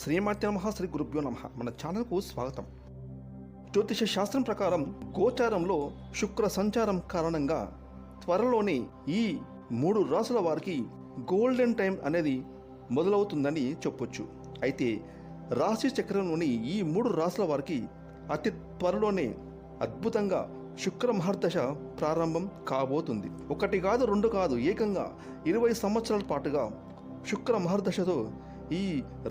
శ్రీమాత్య నమ శ్రీ గురుభ్యో నమ. మన ఛానల్కు స్వాగతం. జ్యోతిష శాస్త్రం ప్రకారం గోచారంలో శుక్ర సంచారం కారణంగా త్వరలోనే ఈ మూడు రాసుల వారికి గోల్డెన్ టైం అనేది మొదలవుతుందని చెప్పొచ్చు. అయితే రాశి చక్రంలోని ఈ మూడు రాసుల వారికి అతి త్వరలోనే అద్భుతంగా శుక్ర మహర్దశ ప్రారంభం కాబోతుంది. ఒకటి కాదు రెండు కాదు ఏకంగా ఇరవై సంవత్సరాల పాటుగా శుక్ర మహర్దశతో ఈ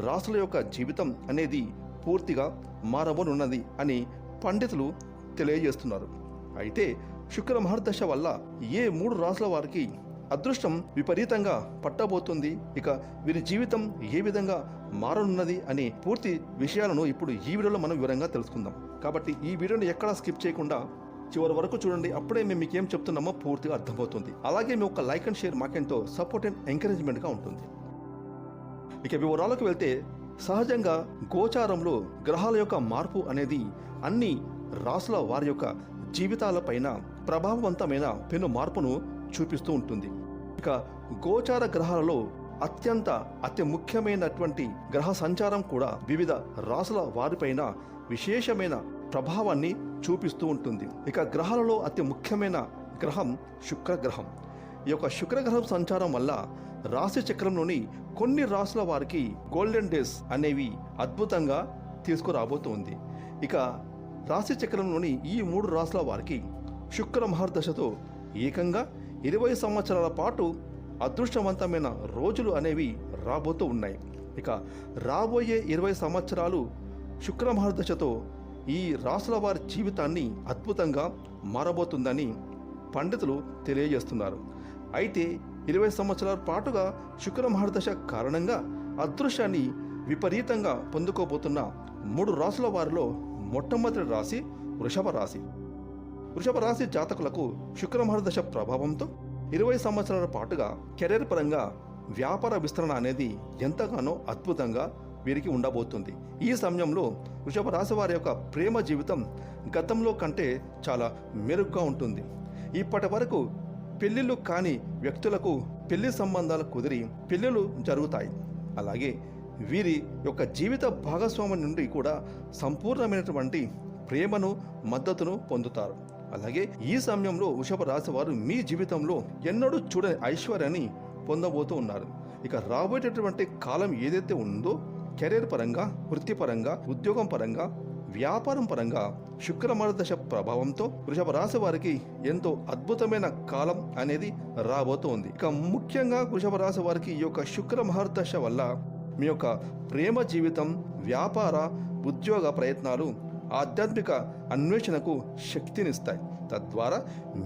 రాసుల యొక్క జీవితం అనేది పూర్తిగా మారవనున్నది అని పండితులు తెలియజేస్తున్నారు. అయితే శుక్ర మహర్దశ వల్ల ఏ మూడు రాసుల వారికి అదృష్టం విపరీతంగా పట్టబోతుంది? ఇక వీరి జీవితం ఏ విధంగా మారనున్నది అనే పూర్తి విషయాలను ఇప్పుడు ఈ వీడియోలో మనం వివరంగా తెలుసుకుందాం. కాబట్టి ఈ వీడియోని ఎక్కడా స్కిప్ చేయకుండా చివరి వరకు చూడండి. అప్పుడే మేము మీకు ఏం చెప్తున్నామో పూర్తిగా అర్థమవుతుంది. అలాగే మీ ఒక లైక్ అండ్ షేర్ మాకెంతో సపోర్ట్ అండ్ ఎంకరేజ్మెంట్గా ఉంటుంది. ఇక వివరాలకు వెళ్తే సహజంగా గోచారంలో గ్రహాల యొక్క మార్పు అనేది అన్ని రాసుల వారి యొక్క జీవితాలపైన ప్రభావవంతమైన పెను మార్పును చూపిస్తూ ఉంటుంది. ఇక గోచార గ్రహాలలో అత్యంత అతి ముఖ్యమైనటువంటి గ్రహ సంచారం కూడా వివిధ రాసుల వారిపైన విశేషమైన ప్రభావాన్ని చూపిస్తూ ఉంటుంది. ఇక గ్రహాలలో అతి ముఖ్యమైన గ్రహం శుక్రగ్రహం. ఈ యొక్క శుక్రగ్రహం సంచారం వల్ల రాశి చక్రంలోని కొన్ని రాసుల వారికి గోల్డెన్ డేస్ అనేవి అద్భుతంగా తీసుకురాబోతోంది. ఇక రాశి చక్రంలోని ఈ మూడు రాసుల వారికి శుక్ర మహర్దశతో ఏకంగా ఇరవై సంవత్సరాల పాటు అదృష్టవంతమైన రోజులు అనేవి రాబోతూ ఉన్నాయి. ఇక రాబోయే ఇరవై సంవత్సరాలు శుక్ర మహర్దశతో ఈ రాసుల వారి జీవితాన్ని అద్భుతంగా మారబోతుందని పండితులు తెలియజేస్తున్నారు. అయితే ఇరవై సంవత్సరాల పాటుగా శుక్ర మహర్దశ కారణంగా అదృశ్యాన్ని విపరీతంగా పొందుకోబోతున్న మూడు రాసుల వారిలో మొట్టమొదటి రాశి వృషభ రాశి. వృషభ రాశి జాతకులకు శుక్ర మహర్దశ ప్రభావంతో ఇరవై సంవత్సరాల పాటుగా కెరీర్ పరంగా వ్యాపార విస్తరణ అనేది ఎంతగానో అద్భుతంగా వీరికి ఉండబోతుంది. ఈ సమయంలో వృషభ రాశి వారి యొక్క ప్రేమ జీవితం గతంలో కంటే చాలా మెరుగ్గా ఉంటుంది. ఇప్పటి వరకు పెళ్ళిళ్ళు కాని వ్యక్తులకు పెళ్ళి సంబంధాలు కుదిరి పెళ్ళిళ్ళు జరుగుతాయి. అలాగే వీరి యొక్క జీవిత భాగస్వామి నుండి కూడా సంపూర్ణమైనటువంటి ప్రేమను మద్దతును పొందుతారు. అలాగే ఈ సమయంలో వృషభ రాశి వారు మీ జీవితంలో ఎన్నడూ చూడని ఐశ్వర్యాన్ని పొందబోతూ ఉన్నారు. ఇక రాబోయేటటువంటి కాలం ఏదైతే ఉందో కెరీర్ పరంగా వృత్తిపరంగా ఉద్యోగం పరంగా వ్యాపారం పరంగా శుక్ర మహర్దశ ప్రభావంతో వృషభ రాశి వారికి ఎంతో అద్భుతమైన కాలం అనేది రాబోతోంది. ఇక ముఖ్యంగా వృషభ రాశి వారికి ఈ యొక్క శుక్ర మహర్దశ వల్ల మీ యొక్క ప్రేమ జీవితం వ్యాపార ఉద్యోగ ప్రయత్నాలు ఆధ్యాత్మిక అన్వేషణకు శక్తినిస్తాయి. తద్వారా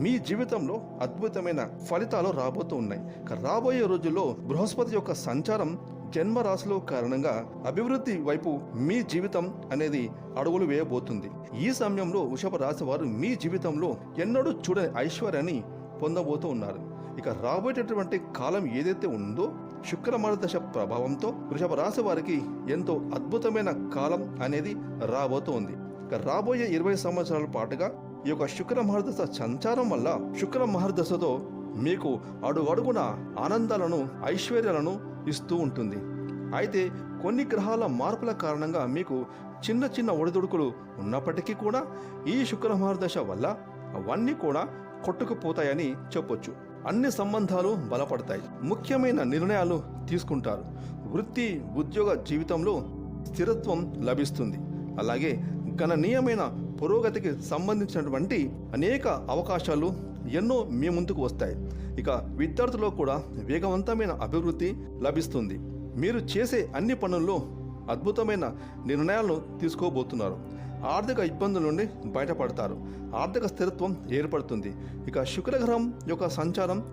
మీ జీవితంలో అద్భుతమైన ఫలితాలు రాబోతూ ఉన్నాయి. రాబోయే రోజుల్లో బృహస్పతి యొక్క సంచారం జన్మ రాశిలో కారణంగా అభివృద్ధి వైపు మీ జీవితం అనేది అడుగులు వేయబోతుంది. ఈ సమయంలో వృషభ రాశి వారు మీ జీవితంలో ఎన్నడూ చూడని ఐశ్వర్యాన్ని పొందబోతూ ఉన్నారు. ఇక రాబోయేటటువంటి కాలం ఏదైతే ఉందో శుక్రమరదశ ప్రభావంతో వృషభ రాశి వారికి ఎంతో అద్భుతమైన కాలం అనేది రాబోతోంది. ఇక రాబోయే ఇరవై సంవత్సరాల పాటుగా ఈ యొక్క శుక్ర మహర్దశ సంచారం వల్ల శుక్ర మహర్దశతో మీకు అడుగడుగున ఆనందాలను ఐశ్వర్యాలను ఇస్తూ ఉంటుంది. అయితే కొన్ని గ్రహాల మార్పుల కారణంగా మీకు చిన్న చిన్న ఒడిదుడుకులు ఉన్నప్పటికీ కూడా ఈ శుక్రమహర్దశ వల్ల అవన్నీ కూడా కొట్టుకుపోతాయని చెప్పొచ్చు. అన్ని సంబంధాలు బలపడతాయి. ముఖ్యమైన నిర్ణయాలు తీసుకుంటారు. వృత్తి ఉద్యోగ జీవితంలో స్థిరత్వం లభిస్తుంది. అలాగే గణనీయమైన పురోగతికి సంబంధించినటువంటి అనేక అవకాశాలు ఎన్నో మీ ముందుకు వస్తాయి. ఇక విద్యార్థుల్లో కూడా వేగవంతమైన అభివృద్ధి లభిస్తుంది. మీరు చేసే అన్ని పనుల్లో అద్భుతమైన నిర్ణయాలను తీసుకోబోతున్నారు. ఆర్థిక ఇబ్బందుల నుండి బయటపడతారు. ఆర్థిక స్థిరత్వం ఏర్పడుతుంది. ఇక శుక్రగ్రహం యొక్క సంచారం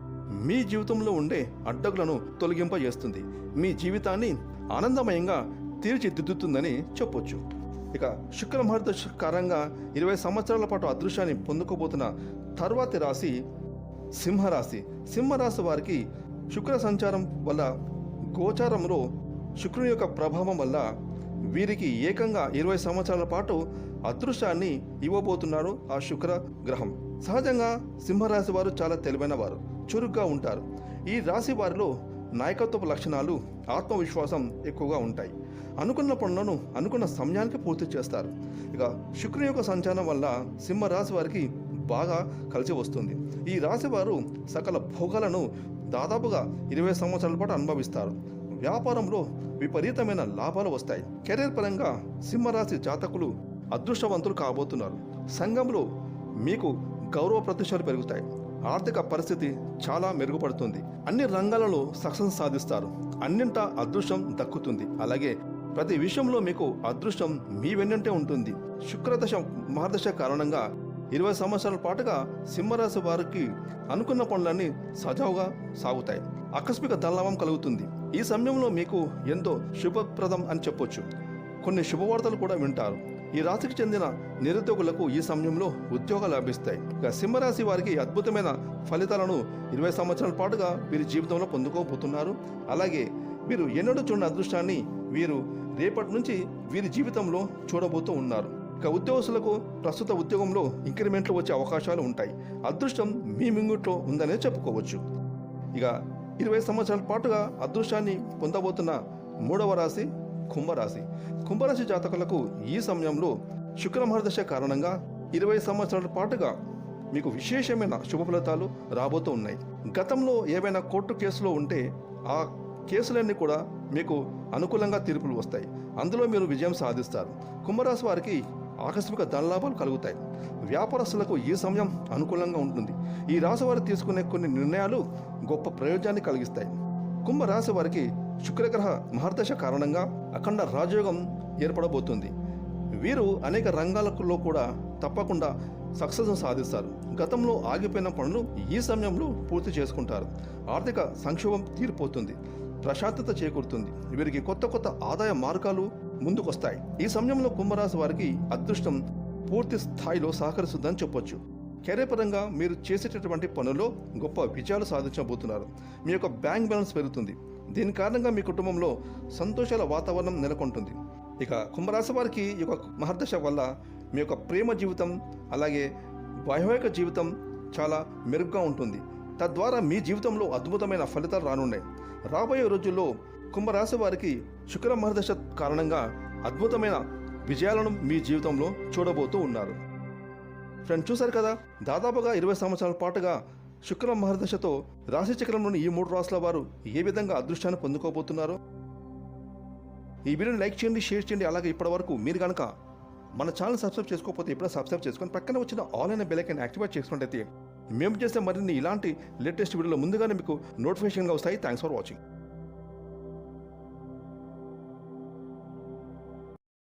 మీ జీవితంలో ఉండే అడ్డకులను తొలగింపజేస్తుంది. మీ జీవితాన్ని ఆనందమయంగా తీర్చిదిద్దుతుందని చెప్పొచ్చు. ఇక శుక్ర మహర్దశకారంగా ఇరవై సంవత్సరాల పాటు అదృశ్యాన్ని పొందుకోబోతున్న తర్వాతి రాశి సింహరాశి. సింహరాశి వారికి శుక్ర సంచారం వల్ల గోచారంలో శుక్రుని యొక్క ప్రభావం వల్ల వీరికి ఏకంగా ఇరవై సంవత్సరాల పాటు అదృష్టాన్ని ఇవ్వబోతున్నాడు ఆ శుక్ర గ్రహం సహజంగా సింహరాశి వారు చాలా తెలివైన వారు చురుగ్గా ఉంటారు. ఈ రాశి వారిలో నాయకత్వపు లక్షణాలు ఆత్మవిశ్వాసం ఎక్కువగా ఉంటాయి. అనుకున్న పనులను అనుకున్న సమయానికి పూర్తి చేస్తారు. ఇక శుక్రుని యొక్క సంచారం వల్ల సింహరాశి వారికి బాగా కలిసి వస్తుంది. ఈ రాశి వారు సకల భోగాలను దాదాపుగా ఇరవై సంవత్సరాల పాటు అనుభవిస్తారు. వ్యాపారంలో విపరీతమైన లాభాలు వస్తాయి. కెరీర్ పరంగా సింహరాశి జాతకులు అదృష్టవంతులు కాబోతున్నారు. సంఘంలో మీకు గౌరవ ప్రతిష్టలు పెరుగుతాయి. ఆర్థిక పరిస్థితి చాలా మెరుగుపడుతుంది. అన్ని రంగాలలో సక్సెస్ సాధిస్తారు. అన్నింటా అదృష్టం దక్కుతుంది. అలాగే ప్రతి విషయంలో మీకు అదృష్టం మీ వెన్నంటే ఉంటుంది. శుక్రదశ మహర్దశ కారణంగా ఇరవై సంవత్సరాల పాటుగా సింహరాశి వారికి అనుకున్న పనులన్నీ సజావుగా సాగుతాయి. ఆకస్మిక ధనలాభం కలుగుతుంది. ఈ సమయంలో మీకు ఎంతో శుభప్రదం అని చెప్పొచ్చు. కొన్ని శుభవార్తలు కూడా వింటారు. ఈ రాశికి చెందిన నిరుద్యోగులకు ఈ సమయంలో ఉద్యోగాలు లభిస్తాయి. ఇక సింహరాశి వారికి అద్భుతమైన ఫలితాలను ఇరవై సంవత్సరాల పాటుగా వీరి జీవితంలో పొందుకోబోతున్నారు. అలాగే వీరు ఎన్నడూ చూడని అదృష్టాన్ని వీరు రేపటి నుంచి వీరి జీవితంలో చూడబోతూ ఉన్నారు. ఇక ఉద్యోగస్తులకు ప్రస్తుత ఉద్యోగంలో ఇంక్రిమెంట్లు వచ్చే అవకాశాలు ఉంటాయి. అదృష్టం మీ మింగుట్లో ఉందనే చెప్పుకోవచ్చు. ఇక ఇరవై సంవత్సరాల పాటుగా అదృష్టాన్ని పొందబోతున్న మూడవ రాశి కుంభరాశి. కుంభరాశి జాతకులకు ఈ సమయంలో శుక్రమహర్దశ కారణంగా ఇరవై సంవత్సరాల పాటుగా మీకు విశేషమైన శుభ ఫలితాలు రాబోతూ ఉన్నాయి. గతంలో ఏవైనా కోర్టు కేసులో ఉంటే ఆ కేసులన్నీ కూడా మీకు అనుకూలంగా తీర్పులు వస్తాయి. అందులో మీరు విజయం సాధిస్తారు. కుంభరాశి వారికి ఆకస్మిక ధనలాభాలు కలుగుతాయి. వ్యాపారస్తులకు ఈ సమయం అనుకూలంగా ఉంటుంది. ఈ రాశి వారు తీసుకునే కొన్ని నిర్ణయాలు గొప్ప ప్రయోజనాన్ని కలిగిస్తాయి. కుంభరాశి వారికి శుక్రగ్రహ మహర్దశ కారణంగా అఖండ రాజయోగం ఏర్పడబోతుంది. వీరు అనేక రంగాలలో కూడా తప్పకుండా సక్సెస్ సాధిస్తారు. గతంలో ఆగిపోయిన పనులు ఈ సమయంలో పూర్తి చేసుకుంటారు. ఆర్థిక సంక్షోభం తీరిపోతుంది. ప్రశాంతత చేకూరుతుంది. వీరికి కొత్త కొత్త ఆదాయ మార్గాలు ముందుకొస్తాయి. ఈ సమయంలో కుంభరాశి వారికి అదృష్టం పూర్తి స్థాయిలో సహకరిస్తుందని చెప్పొచ్చు. కెరీర్ పరంగా మీరు చేసేటటువంటి పనుల్లో గొప్ప విజయాలు సాధించబోతున్నారు. మీ యొక్క బ్యాంక్ బ్యాలెన్స్ పెరుగుతుంది. దీని కారణంగా మీ కుటుంబంలో సంతోషాల వాతావరణం నెలకొంటుంది. ఇక కుంభరాశి వారికి ఈ యొక్క మహర్దశ వల్ల మీ యొక్క ప్రేమ జీవితం అలాగే వైవాహిక జీవితం చాలా మెరుగ్గా ఉంటుంది. తద్వారా మీ జీవితంలో అద్భుతమైన ఫలితాలు రానున్నాయి. రాబోయే రోజుల్లో కుంభరాశి వారికి శుక్ర మహర్దశ కారణంగా అద్భుతమైన విజయాలను మీ జీవితంలో చూడబోతూ ఉన్నారు. ఫ్రెండ్ చూశారు కదా? దాదాపుగా ఇరవై సంవత్సరాల పాటుగా శుక్ర మహర్దశతో రాశి చక్రంలోని ఈ మూడు రాసుల వారు ఏ విధంగా అదృష్టాన్ని పొందుకోబోతున్నారో? ఈ వీడియోని లైక్ చేయండి షేర్ చేయండి. అలాగే ఇప్పటివరకు మీరు కనుక మన ఛానల్ సబ్స్క్రైబ్ చేసుకోకపోతే ఇప్పుడే సబ్స్క్రైబ్ చేసుకొని పక్కన వచ్చిన ఆన్లైన్ బెలైకన్ యాక్టివేట్ చేసుకున్నట్టయితే మేము చేసే మరిన్ని ఇలాంటి లేటెస్ట్ వీడియోలు ముందుగానే మీకు నోటిఫికేషన్గా వస్తాయి. Thanks for watching